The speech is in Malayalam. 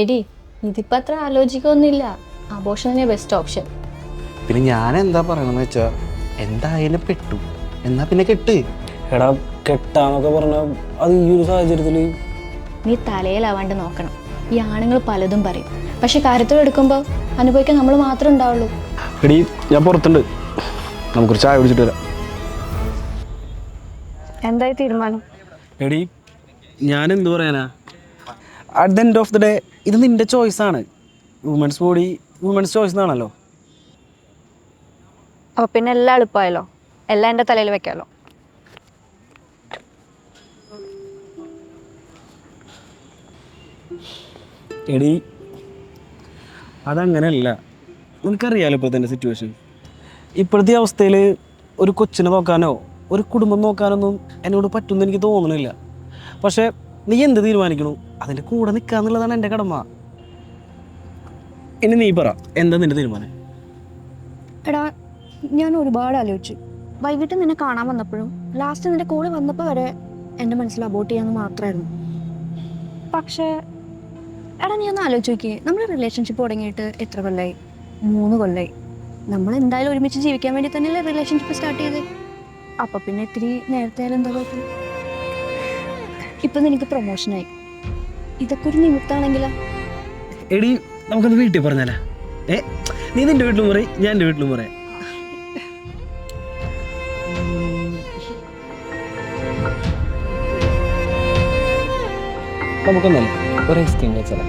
എടി ഇതിപ്പോ അത്ര ആലോചിക്കൊന്നുമില്ല. ആഘോഷം തന്നെ ബെസ്റ്റ് ഓപ്ഷൻ പിന്നെ ഞാൻ എന്താ പറയണെന്ന് വെച്ചാ എന്തായാലും പെട്ടു. എന്നാ പിന്നെ കെട്ട്. എടാ കെട്ടാന്നൊക്കെ പറഞ്ഞ അത് ഈ ഒരു സാഹചര്യത്തിൽ നീ തലയിലാവാണ്ട് നോക്കണം. ഈ ആണുങ്ങൾ പലതും പറയും. പക്ഷെ കാര്യത്തോടെ എടുക്കുമ്പോൾ അനുഭവിക്കാൻ നമ്മൾ മാത്രമേ ഉണ്ടാവുള്ളൂ. എടി ഞാൻ പുറത്തുണ്ട്. നമുക്കൊരു ചായ കുടിച്ചിട്ട് വരാം. എന്തായി തീരുമാനം? എടി ഞാൻ എന്തു പറയാനാ? At the end of the day ഇത് നിന്റെ ചോയ്സ് ആണ്. വുമൻസ് ബോഡി വുമൻസ് ചോയ്സ് എന്നാണല്ലോ. അപ്പൊ പിന്നെ എല്ലാം എളുപ്പമായല്ലോ. എല്ലാം എന്റെ തലയിൽ വെക്കാമല്ലോ എടി അതങ്ങനെയല്ല നിനക്കറിയാലോ ഇപ്പോഴത്തെ സിറ്റുവേഷൻ ഇപ്പോഴത്തെ അവസ്ഥയിൽ ഒരു കൊച്ചിനെ നോക്കാനോ ഒരു കുടുംബം നോക്കാനൊന്നും എന്നോട് പറ്റുമെന്ന് എനിക്ക് തോന്നണില്ല. പക്ഷേ നീ എന്ത് തീരുമാനിക്കണു? അതിന്റെ കൂടെ നിൽക്കുക എന്നുള്ളതാണ് എന്റെ കടമ. ഇനി നീ പറ എന്താ നിന്റെ തീരുമാനം? എടാ ഞാൻ ഒരുപാട് ആലോചിച്ചു. വൈകിട്ട് നിന്നെ കാണാൻ വന്നപ്പോഴും ലാസ്റ്റ് നിന്റെ കൂടെ വന്നപ്പോൾ വരെ എന്റെ മനസ്സിൽ അബോട്ട് ചെയ്യാമെന്ന് മാത്രമായിരുന്നു പക്ഷേ എടാ നീ ഒന്ന് ആലോചിച്ച് നോക്കിയേ നമ്മൾ റിലേഷൻഷിപ്പ് തുടങ്ങിയിട്ട് എത്ര കൊല്ലായി? മൂന്ന് കൊല്ലായി. നമ്മൾ എന്തായാലും ഒരുമിച്ച് ജീവിക്കാൻ വേണ്ടി തന്നെയല്ലേ റിലേഷൻഷിപ്പ് സ്റ്റാർട്ട് ചെയ്തേ? അപ്പൊ പിന്നെ ഇത്തിരി നേരത്തെ ആയാലും എന്താ കുഴപ്പം? ഇപ്പൊ നിനക്ക് പ്രൊമോഷനായി ഇതൊക്കെ ഒരു നിമിത്താണെങ്കിലാ? എടി നമുക്കൊന്ന് വീട്ടിൽ പറഞ്ഞാലാ ഏ നീ നിന്റെ വീട്ടിലും പറയും ഞാൻ എന്റെ വീട്ടിലും പറയാം. നമുക്കൊന്നല്ല ഒരു ഐസ്ക്രീം കഴിച്ചാലോ